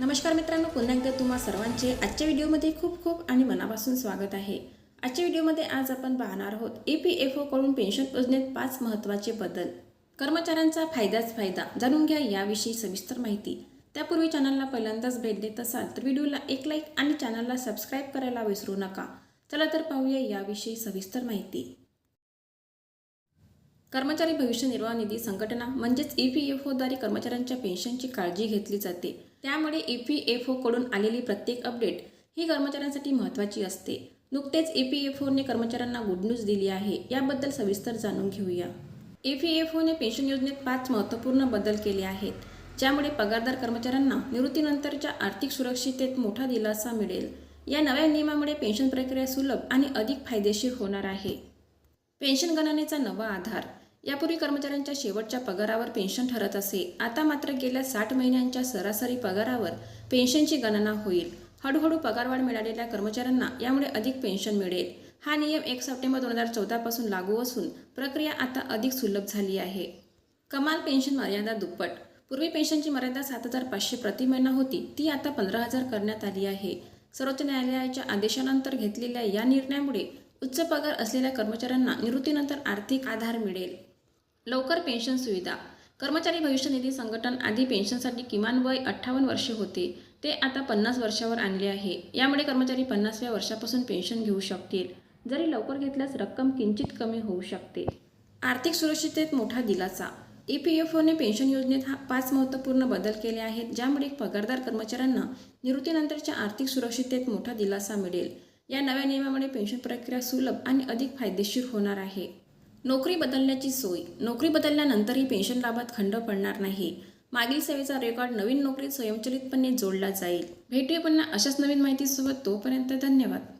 नमस्कार मित्रांनो पुन्हा एकदा तुम्हा सर्वांचे आजच्या व्हिडिओमध्ये खूप खूप आणि मनापासून स्वागत आहे. आजच्या व्हिडिओमध्ये आज आपण पाहणार आहोत ई पी एफ ओकडून पेन्शन योजनेत पाच महत्त्वाचे बदल. कर्मचाऱ्यांचा फायदाच फायदा जाणून घ्या याविषयी सविस्तर माहिती. त्यापूर्वी चॅनलला पहिल्यांदाच भेट देत असाल तर व्हिडिओला एक लाईक आणि चॅनलला सबस्क्राईब करायला विसरू नका. चला तर पाहूया याविषयी सविस्तर माहिती. कर्मचारी भविष्य निर्वाह निधी संघटना म्हणजेच ई पी एफ ओद्वारे कर्मचाऱ्यांच्या पेन्शनची काळजी घेतली जाते. त्यामुळे ई पी एफ ओकडून आलेली प्रत्येक अपडेट ही कर्मचाऱ्यांसाठी महत्त्वाची असते. नुकतेच ई पी एफ ओने कर्मचाऱ्यांना गुड न्यूज दिली आहे. याबद्दल सविस्तर जाणून घेऊया. ई पी एफ ओने पेन्शन योजनेत पाच महत्त्वपूर्ण बदल केले आहेत. ज्यामुळे पगारदार कर्मचाऱ्यांना निवृत्तीनंतरच्या आर्थिक सुरक्षिततेत मोठा दिलासा मिळेल. या नव्या नियमामुळे पेन्शन प्रक्रिया सुलभ आणि अधिक फायदेशीर होणार आहे. पेन्शन गणनेचा नवा आधार. यापूर्वी कर्मचाऱ्यांच्या शेवटच्या पगारावर पेन्शन ठरत असे. आता मात्र गेल्या साठ महिन्यांच्या सरासरी पगारावर पेन्शनची गणना होईल. हळूहळू पगारवाढ मिळालेल्या कर्मचाऱ्यांना यामुळे अधिक पेन्शन मिळेल. हा नियम एक सप्टेंबर दोन हजार चौदापासून लागू असून प्रक्रिया आता अधिक सुलभ झाली आहे. कमाल पेन्शन मर्यादा दुप्पट. पूर्वी पेन्शनची मर्यादा सात हजार पाचशे प्रति महिना होती. ती आता पंधरा हजार करण्यात आली आहे. सर्वोच्च न्यायालयाच्या आदेशानंतर घेतलेल्या या निर्णयामुळे उच्च पगार असलेल्या कर्मचाऱ्यांना निवृत्तीनंतर आर्थिक आधार मिळेल. लवकर पेन्शन सुविधा. कर्मचारी भविष्य निधी संघटन आधी पेन्शनसाठी किमान वय अठ्ठावन्न वर्षे होते. ते आता पन्नास वर्षावर आणले आहे. यामुळे कर्मचारी पन्नासव्या वर्षापासून पेन्शन घेऊ शकतील. जरी लवकर घेतल्यास रक्कम किंचित कमी होऊ शकते. आर्थिक सुरक्षिततेत मोठा दिलासा. ई पी एफ ओने पेन्शन योजनेत हा पाच महत्त्वपूर्ण बदल केले आहेत ज्यामुळे पगारदार कर्मचाऱ्यांना निवृत्तीनंतरच्या आर्थिक सुरक्षिततेत मोठा दिलासा मिळेल. या नव्या नियमामुळे पेन्शन प्रक्रिया सुलभ आणि अधिक फायदेशीर होणार आहे. नोकरी बदलण्याची सोय. नोकरी बदलल्यानंतरही पेन्शन लाभात खंड पडणार नाही. मागील सेवेचा रेकॉर्ड नवीन नोकरीत स्वयंचलितपणे जोडला जाईल. भेटूया पुन्हा अशाच नवीन माहितीसोबत तोपर्यंत धन्यवाद.